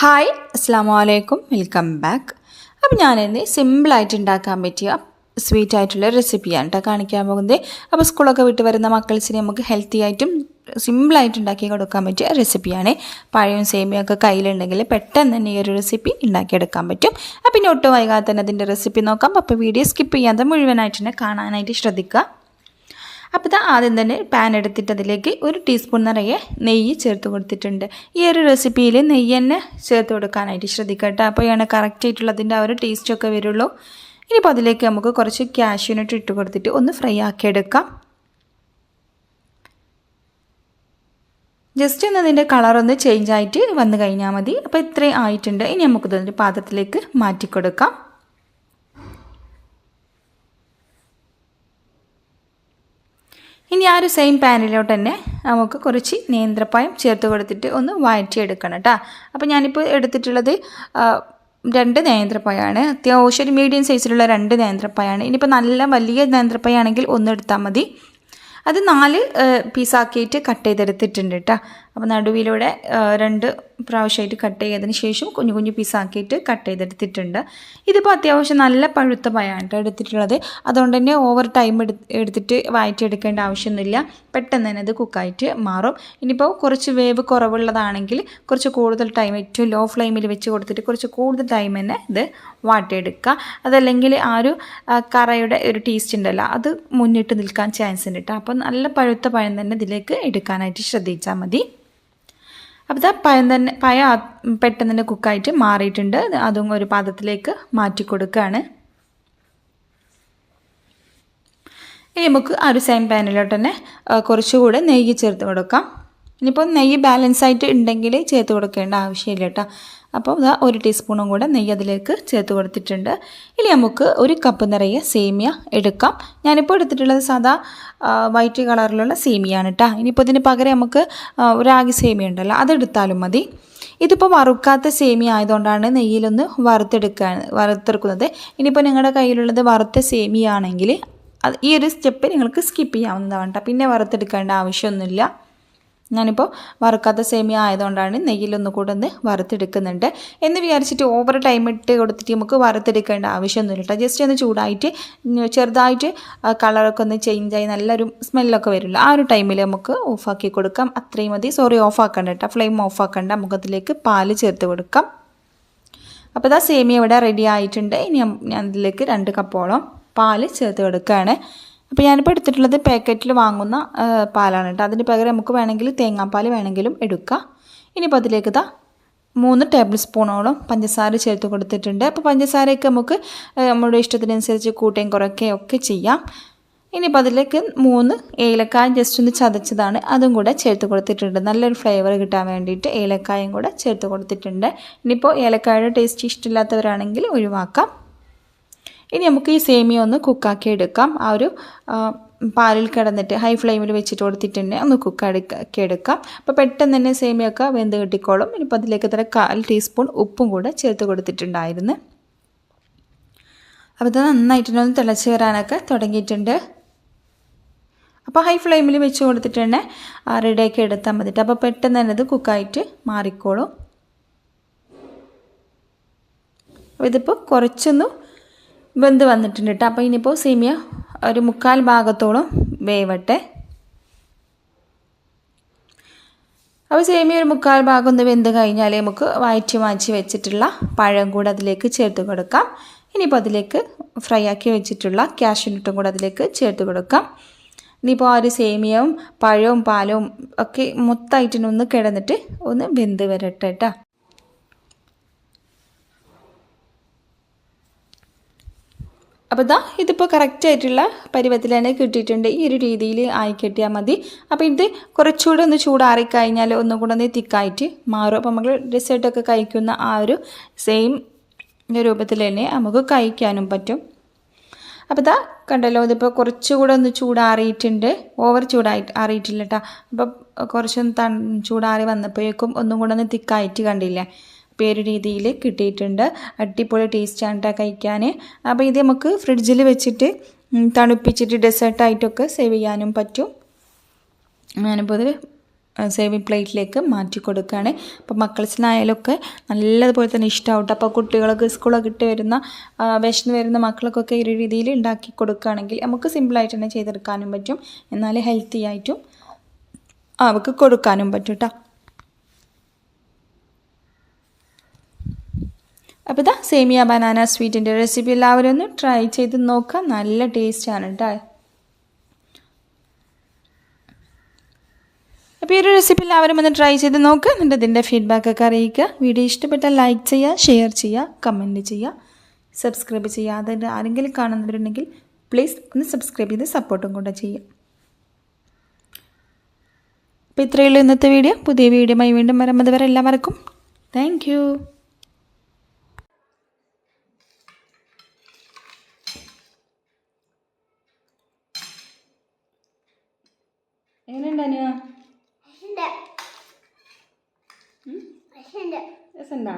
Hi അസ്സാം വലൈക്കും welcome back അപ്പോൾ ഞാനിന്ന് സിമ്പിളായിട്ട് ഉണ്ടാക്കാൻ പറ്റിയ സ്വീറ്റ് ആയിട്ടുള്ള റെസിപ്പിയാണ് കേട്ടോ കാണിക്കാൻ പോകുന്നത്. അപ്പോൾ സ്കൂളൊക്കെ വിട്ട് വരുന്ന മക്കൾസിന് നമുക്ക് ഹെൽത്തി ആയിട്ടും സിമ്പിളായിട്ട് ഉണ്ടാക്കി കൊടുക്കാൻ പറ്റിയ റെസിപ്പിയാണ് പഴയും സേമിയും ഒക്കെ കയ്യിലുണ്ടെങ്കിൽ പെട്ടെന്ന് തന്നെ ഈ ഒരു റെസിപ്പി ഉണ്ടാക്കിയെടുക്കാൻ പറ്റും. അപ്പം പിന്നെ ഒട്ടും വൈകാതെ തന്നെ അതിന്റെ റെസിപ്പി നോക്കാം. അപ്പോൾ വീഡിയോ സ്കിപ്പ് ചെയ്യാതെ മുഴുവനായിട്ട് തന്നെ കാണാനായിട്ട് ശ്രദ്ധിക്കുക. അപ്പോൾ ഇത് ആദ്യം തന്നെ പാൻ എടുത്തിട്ട് അതിലേക്ക് ഒരു ടീസ്പൂൺ നിറയെ നെയ്യ് ചേർത്ത് കൊടുത്തിട്ടുണ്ട്. ഈ ഒരു റെസിപ്പിയിൽ നെയ്യ് തന്നെ ചേർത്ത് കൊടുക്കാനായിട്ട് ശ്രദ്ധിക്കട്ടെ അപ്പോഴാണ് കറക്റ്റ് ആയിട്ടുള്ളതിന്റെ ആ ഒരു ടേസ്റ്റൊക്കെ വരുള്ളൂ. ഇനിയിപ്പോൾ അതിലേക്ക് നമുക്ക് കുറച്ച് കാഷ്യൂനട്ട് ഇട്ട് കൊടുത്തിട്ട് ഒന്ന് ഫ്രൈ ആക്കി എടുക്കാം ജസ്റ്റ് ഒന്ന് അതിന്റെ കളറൊന്ന് ചേഞ്ച് ആയിട്ട് വന്നു കഴിഞ്ഞാൽ മതി. അപ്പോൾ ഇത്രയും ആയിട്ടുണ്ട്. ഇനി നമുക്കിതൊരു പാത്രത്തിലേക്ക് മാറ്റി ഇനി ആ ഒരു സെയിം പാനിലോട്ട് തന്നെ നമുക്ക് കുറച്ച് നേന്ത്രപ്പായം ചേർത്ത് കൊടുത്തിട്ട് ഒന്ന് വഴറ്റിയെടുക്കണം കേട്ടോ അപ്പോൾ ഞാനിപ്പോൾ എടുത്തിട്ടുള്ളത് രണ്ട് നേന്ത്രപ്പഴമാണ്. അത്യാവശ്യം ഒരു മീഡിയം സൈസിലുള്ള രണ്ട് നേന്ത്രപ്പഴമാണ് ഇനിയിപ്പോൾ നല്ല വലിയ നേന്ത്രപ്പഴമാണെങ്കിൽ ഒന്ന് എടുത്താൽ മതി. അത് നാല് പീസാക്കിയിട്ട് കട്ട് ചെയ്തെടുത്തിട്ടുണ്ട് കേട്ടോ അപ്പോൾ നടുവിലൂടെ രണ്ട് പ്രാവശ്യമായിട്ട് കട്ട് ചെയ്തതിന് ശേഷം കുഞ്ഞു കുഞ്ഞു പീസാക്കിയിട്ട് കട്ട് ചെയ്തെടുത്തിട്ടുണ്ട്. ഇതിപ്പോൾ അത്യാവശ്യം നല്ല പഴുത്ത പഴമാണ് കേട്ടോ എടുത്തിട്ടുള്ളത്. അതുകൊണ്ട് തന്നെ ഓവർ ടൈം എടു എടുത്തിട്ട് വായിച്ചെടുക്കേണ്ട ആവശ്യമൊന്നുമില്ല. പെട്ടെന്ന് തന്നെ അത് കുക്കായിട്ട് മാറും. ഇനിയിപ്പോൾ കുറച്ച് വേവ് കുറവുള്ളതാണെങ്കിൽ കുറച്ച് കൂടുതൽ ടൈം ഏറ്റവും ലോ ഫ്ലെയിമിൽ വെച്ച് കൊടുത്തിട്ട് കുറച്ച് കൂടുതൽ ടൈം തന്നെ ഇത് വാട്ടിയെടുക്കുക. അതല്ലെങ്കിൽ ആ ഒരു കറയുടെ ഒരു ടേസ്റ്റ് ഉണ്ടല്ലോ അത് മുന്നിട്ട് നിൽക്കാൻ ചാൻസ് ഉണ്ട് കേട്ടോ. അപ്പോൾ നല്ല പഴുത്ത പഴം തന്നെ ഇതിലേക്ക് എടുക്കാനായിട്ട് ശ്രദ്ധിച്ചാൽ മതി. അപ്പോൾ ഇതാ പയം തന്നെ പയം പെട്ടെന്ന് തന്നെ കുക്കായിട്ട് മാറിയിട്ടുണ്ട്. അതും ഒരു പാത്രത്തിലേക്ക് മാറ്റി കൊടുക്കുകയാണ് ഇനി നമുക്ക് ആ ഒരു സെയിം പാനിലോട്ട് തന്നെ കുറച്ചുകൂടെ നെയ്യ് ചേർത്ത് കൊടുക്കാം. ഇനിയിപ്പോൾ നെയ്യ് ബാലൻസ് ആയിട്ട് ഉണ്ടെങ്കിൽ ചേർത്ത് കൊടുക്കേണ്ട ആവശ്യമില്ല കേട്ടോ. അപ്പോൾ ഇതാ ഒരു ടീസ്പൂണും കൂടെ നെയ്യ് അതിലേക്ക് ചേർത്ത് കൊടുത്തിട്ടുണ്ട്. ഇനി നമുക്ക് ഒരു കപ്പ് നിറയെ സേമിയ എടുക്കാം. ഞാനിപ്പോൾ എടുത്തിട്ടുള്ളത് സാധാ വൈറ്റ് കളറിലുള്ള സേമിയാണ് കേട്ടോ ഇനിയിപ്പോൾ ഇതിന് പകരം നമുക്ക് രാഗി സേമിയ ഉണ്ടല്ലോ അതെടുത്താലും മതി. ഇതിപ്പോൾ വറുക്കാത്ത സേമിയ ആയതുകൊണ്ടാണ് നെയ്യിലൊന്ന് വറുത്തെടുക്കാൻ വറുത്തെടുക്കുന്നത്. ഇനിയിപ്പോൾ നിങ്ങളുടെ കയ്യിലുള്ളത് വറുത്ത സേമിയ ആണെങ്കിൽ ഈ ഒരു സ്റ്റെപ്പ് നിങ്ങൾക്ക് സ്കിപ്പ് ചെയ്യാവുന്നതാണ് കേട്ടോ പിന്നെ വറുത്തെടുക്കേണ്ട ആവശ്യമൊന്നുമില്ല. ഞാനിപ്പോൾ വറുക്കാത്ത സേമിയ ആയതുകൊണ്ടാണ് നെയ്യിലൊന്നും കൂടെ ഒന്ന് വറുത്തെടുക്കുന്നുണ്ട്. എന്ന് വിചാരിച്ചിട്ട് ഓവർ ടൈം ഇട്ട് കൊടുത്തിട്ട് നമുക്ക് വറുത്തെടുക്കേണ്ട ആവശ്യമൊന്നുമില്ല കേട്ടോ. ജസ്റ്റ് ഒന്ന് ചൂടായിട്ട് ചെറുതായിട്ട് കളറൊക്കെ ഒന്ന് ചേഞ്ചായി നല്ലൊരു സ്മെല്ലൊക്കെ വരില്ല ആ ഒരു ടൈമിൽ നമുക്ക് ഓഫാക്കി കൊടുക്കാം. അത്രയും മതി. സോറി ഓഫാക്കണ്ട കേട്ടോ. ഫ്ലെയിം ഓഫാക്കണ്ട നമുക്കതിലേക്ക് പാൽ ചേർത്ത് കൊടുക്കാം. അപ്പോൾ ഇതാ സേമിയ ഇവിടെ റെഡി ആയിട്ടുണ്ട്. ഇനി ഞാൻ ഇതിലേക്ക് രണ്ട് കപ്പോളം പാൽ ചേർത്ത് കൊടുക്കുകയാണ്. അപ്പോൾ ഞാനിപ്പോൾ എടുത്തിട്ടുള്ളത് പാക്കറ്റിൽ വാങ്ങുന്ന പാലാണ് കേട്ടോ അതിന് പകരം നമുക്ക് വേണമെങ്കിൽ തേങ്ങാപ്പാൽ വേണമെങ്കിലും എടുക്കാം. ഇനിയിപ്പോൾ അതിലേക്ക് ഇതാ മൂന്ന് ടേബിൾ സ്പൂണോളം പഞ്ചസാര ചേർത്ത് കൊടുത്തിട്ടുണ്ട്. അപ്പോൾ പഞ്ചസാരയൊക്കെ നമുക്ക് നമ്മുടെ ഇഷ്ടത്തിനനുസരിച്ച് കൂട്ടുകയും കുറയ്ക്കുകയും ഒക്കെ ചെയ്യാം. ഇനിയിപ്പോൾ അതിലേക്ക് മൂന്ന് ഏലക്കായ ജസ്റ്റ് ഒന്ന് ചതച്ചതാണ്. അതും കൂടെ ചേർത്ത് കൊടുത്തിട്ടുണ്ട്. നല്ലൊരു ഫ്ലേവർ കിട്ടാൻ വേണ്ടിയിട്ട് ഏലക്കായും കൂടെ ചേർത്ത് കൊടുത്തിട്ടുണ്ട്. ഇനിയിപ്പോൾ ഏലക്കായുടെ ടേസ്റ്റ് ഇഷ്ടമില്ലാത്തവരാണെങ്കിൽ ഒഴിവാക്കാം. ഇനി നമുക്ക് ഈ സേമിയ ഒന്ന് കുക്കാക്കി എടുക്കാം. ആ ഒരു പാലിൽ കിടന്നിട്ട് ഹൈ ഫ്ലെയിമിൽ വെച്ചിട്ട് കൊടുത്തിട്ടുണ്ട്. ഒന്ന് കുക്കാക്കി എടുക്കാം. അപ്പോൾ പെട്ടെന്ന് തന്നെ സേമിയൊക്കെ വെന്ത് കിട്ടിക്കോളും. ഇനിയിപ്പോൾ അതിലേക്ക് തന്നെ കാൽ ടീസ്പൂൺ ഉപ്പും കൂടെ ചേർത്ത് കൊടുത്തിട്ടുണ്ടായിരുന്നു. അപ്പോൾ ഇത് നന്നായിട്ട് ഒന്ന് തിളച്ച് വരാനൊക്കെ തുടങ്ങിയിട്ടുണ്ട്. അപ്പോൾ ഹൈ ഫ്ലെയിമിൽ വെച്ച് കൊടുത്തിട്ട് തന്നെ റെഡിയാക്കി എടുത്താൽ മതിട്ട് അപ്പോൾ പെട്ടെന്ന് തന്നെ ഇത് കുക്കായിട്ട് മാറിക്കോളും. അപ്പോൾ ഇതിപ്പോൾ കുറച്ചൊന്ന് വെന്ത് വന്നിട്ടുണ്ട് കേട്ടോ അപ്പോൾ ഇനിയിപ്പോൾ സേമിയ ഒരു മുക്കാൽ ഭാഗത്തോളം വേവട്ടെ. അപ്പോൾ സേമിയ ഒരു മുക്കാൽ ഭാഗം ഒന്ന് വെന്ത് കഴിഞ്ഞാൽ നമുക്ക് വയറ്റി മാറ്റി വെച്ചിട്ടുള്ള പഴം കൂടെ അതിലേക്ക് ചേർത്ത് കൊടുക്കാം. ഇനിയിപ്പോൾ അതിലേക്ക് ഫ്രൈ ആക്കി വെച്ചിട്ടുള്ള ക്യാഷ്യൂനട്ടും കൂടെ അതിലേക്ക് ചേർത്ത് കൊടുക്കാം. ഇനിയിപ്പോൾ ആ ഒരു സേമിയവും പഴവും പാലവും ഒക്കെ മൊത്തമായിട്ടിനൊന്ന് കിടന്നിട്ട് ഒന്ന് വെന്ത് വരട്ടെ കേട്ടോ അപ്പോൾ ഇതാ ഇതിപ്പോൾ കറക്റ്റ് ആയിട്ടുള്ള പരുവത്തിൽ തന്നെ കിട്ടിയിട്ടുണ്ട്. ഈ ഒരു രീതിയിൽ ആയി കിട്ടിയാൽ മതി. അപ്പോൾ ഇത് കുറച്ചുകൂടെ ഒന്ന് ചൂടാറിക്കഴിഞ്ഞാൽ ഒന്നും കൂടെ ഒന്ന് തിക്കായിട്ട് മാറും. അപ്പോൾ നമ്മൾ ഡെസേർട്ടൊക്കെ കഴിക്കുന്ന ആ ഒരു സെയിം രൂപത്തിൽ തന്നെ നമുക്ക് കഴിക്കാനും പറ്റും. അപ്പോൾ ഇതാ കണ്ടല്ലോ ഇതിപ്പോൾ കുറച്ചുകൂടെ ഒന്ന് ചൂടാറിയിട്ടുണ്ട്. ഓവർ ചൂടായി അറിയിട്ടില്ല കേട്ടോ അപ്പോൾ കുറച്ചൊന്ന് ചൂടാറി വന്നപ്പോഴേക്കും ഒന്നും കൂടെ ഒന്ന് തിക്കായിട്ട് കണ്ടില്ലേ? പേര് രീതിയിൽ കിട്ടിയിട്ടുണ്ട്. അടിപൊളി ടേസ്റ്റാണ് കേട്ടോ കഴിക്കാൻ അപ്പോൾ ഇത് നമുക്ക് ഫ്രിഡ്ജിൽ വെച്ചിട്ട് തണുപ്പിച്ചിട്ട് ഡെസേർട്ടായിട്ടൊക്കെ സേവ് ചെയ്യാനും പറ്റും. ഞാനിപ്പോൾ ഇത് സേവിങ് പ്ലേറ്റിലേക്ക് മാറ്റി കൊടുക്കുകയാണ് അപ്പോൾ മക്കൾസിനായാലൊക്കെ നല്ലതുപോലെ തന്നെ ഇഷ്ടമാവട്ടെ അപ്പോൾ കുട്ടികളൊക്കെ സ്കൂളൊക്കെ ഇട്ട് വരുന്ന വിശന്ന് വരുന്ന മക്കൾക്കൊക്കെ ഈ രീതിയിൽ ഉണ്ടാക്കി കൊടുക്കുകയാണെങ്കിൽ നമുക്ക് സിമ്പിളായിട്ട് തന്നെ ചെയ്തെടുക്കാനും പറ്റും. എന്നാൽ ഹെൽത്തി ആയിട്ടും അവർക്ക് കൊടുക്കാനും പറ്റും കേട്ടോ അപ്പോൾ ഇതാ സേമിയ ബനാന സ്വീറ്റിന്റെ റെസിപ്പി എല്ലാവരും ഒന്ന് ട്രൈ ചെയ്ത് നോക്കുക നല്ല ടേസ്റ്റാണ് കേട്ടോ അപ്പോൾ ഈ ഒരു റെസിപ്പി എല്ലാവരും ഒന്ന് ട്രൈ ചെയ്ത് നോക്കുക എന്നിട്ട് ഇതിന്റെ ഫീഡ്ബാക്കൊക്കെ അറിയിക്കുക. വീഡിയോ ഇഷ്ടപ്പെട്ടാൽ ലൈക്ക് ചെയ്യുക ഷെയർ ചെയ്യുക കമന്റ് ചെയ്യുക. സബ്സ്ക്രൈബ് ചെയ്യുക ചെയ്യാതെ ആരെങ്കിലും കാണുന്നവരുണ്ടെങ്കിൽ പ്ലീസ് ഒന്ന് സബ്സ്ക്രൈബ് ചെയ്ത് സപ്പോർട്ടും കൂടെ ചെയ്യുക. അപ്പോൾ ഇത്രയേ ഉള്ളൂ ഇന്നത്തെ വീഡിയോ. പുതിയ വീഡിയോയുമായി വീണ്ടും വരെ. എല്ലാവർക്കും താങ്ക് എങ്ങനെയുണ്ട് അനിയ? രസണ്ടാ രസമുണ്ടാ?